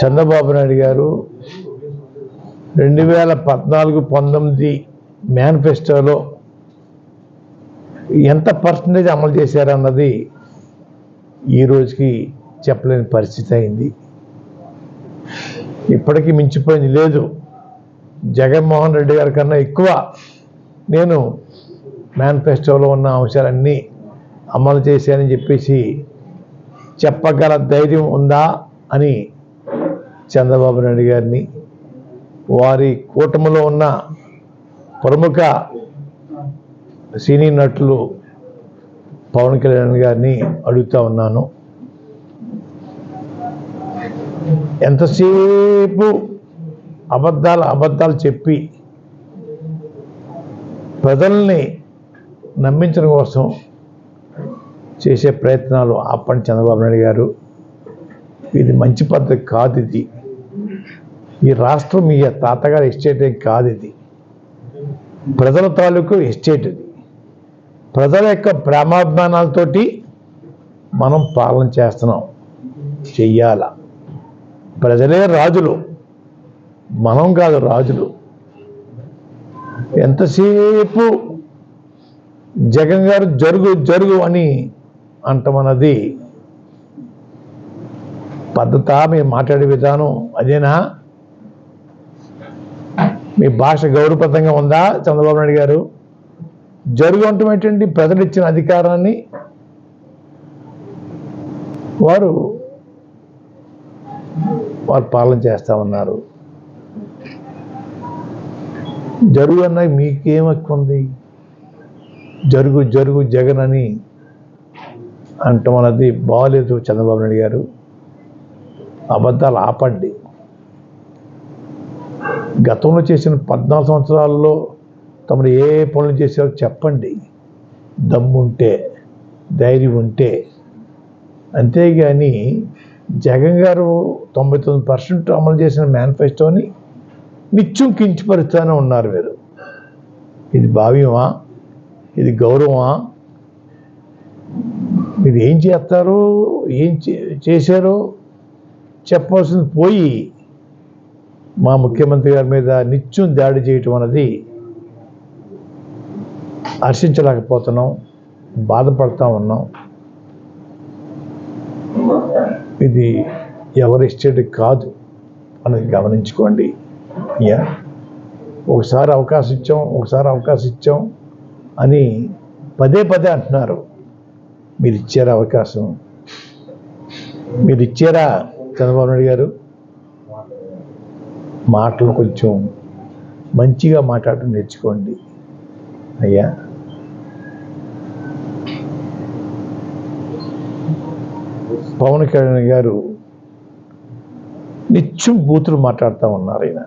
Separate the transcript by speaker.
Speaker 1: చంద్రబాబు నాయుడు గారు రెండు వేల పద్నాలుగు పంతొమ్మిది మేనిఫెస్టోలో ఎంత పర్సంటేజ్ అమలు చేశారన్నది ఈ రోజుకి చెప్పలేని పరిస్థితి అయింది. ఇప్పటికీ మించిపోయింది లేదు. జగన్మోహన్ రెడ్డి గారి కన్నా ఎక్కువ నేను మేనిఫెస్టోలో ఉన్న అంశాలన్నీ అమలు చేశానని చెప్పేసి చెప్పగల ధైర్యం ఉందా అని చంద్రబాబు నాయుడు గారిని వారి కూటమిలో ఉన్న ప్రముఖ సినీ నటులు పవన్ కళ్యాణ్ గారిని అడుగుతా ఉన్నాను. ఎంతసేపు అబద్ధాలు అబద్ధాలు చెప్పి ప్రజల్ని నమ్మించడం కోసం చేసే ప్రయత్నాలు అప్పటి చంద్రబాబు నాయుడు గారు. ఇది మంచి పద్ధతి కాదు ఇది. ఈ రాష్ట్రం మీ తాతగారి ఎస్టేట్ కాదు ఇది. ప్రజల తాలూకు ఎస్టేట్ ఇది. ప్రజల యొక్క ప్రేమాభిమానాలతోటి మనం పాలన చేస్తున్నాం. చెయ్యాల. ప్రజలే రాజులు. మనం కాదు రాజులు. ఎంతసేపు జగన్ గారు జరుగు జరుగు అని అంటమన్నది పద్ధత మేము మాట్లాడే విధానం. అదేనా? మీ భాష గౌరవప్రదంగా ఉందా? చంద్రబాబు నాయుడు గారు. జరుగు ప్రజలు ఇచ్చిన అధికారాన్ని వారు వారు పాలన చేస్తా ఉన్నారు. జరుగు అన్న మీకేం ఎక్కువ ఉంది? జరుగు జరుగు జగన్ అని అంటాం అన్నది బాగాలేదు చంద్రబాబు నాయుడు గారు. అబద్ధాలు ఆపండి. గతంలో చేసిన పద్నాలుగు సంవత్సరాల్లో తమరు ఏ పనులు చేశారో చెప్పండి. దమ్ముంటే ధైర్యం ఉంటే. అంతేగాని జగన్ గారు తొంభై తొమ్మిది పర్సెంట్ అమలు చేసిన మేనిఫెస్టోని నిత్యం కించిపరుస్తూనే ఉన్నారు మీరు ఇది భావ్యమా? ఇది గౌరవమా? మీరు ఏం చేస్తారు ఏం చే- చేశారో చెప్పవలసింది పోయి మా ముఖ్యమంత్రి గారి మీద నిత్యం దాడి చేయటం అన్నది హర్షించలేకపోతున్నాం బాధపడతా ఉన్నాం. ఇది ఎవరి ఎస్టేట్ కాదు అనేది గమనించుకోండి. యా ఒకసారి అవకాశం ఇచ్చాం ఒకసారి అవకాశం ఇచ్చాం అని పదే పదే అంటున్నారు. మీరు ఇచ్చారా అవకాశం? మీరు ఇచ్చారా చంద్రబాబు నాయుడు గారు? మాటలు కొంచెం మంచిగా మాట్లాడటం నేర్చుకోండి. అయ్యా. పవన్ కళ్యాణ్ గారు నిత్యం బూతులు మాట్లాడుతూ ఉన్నారు ఆయన.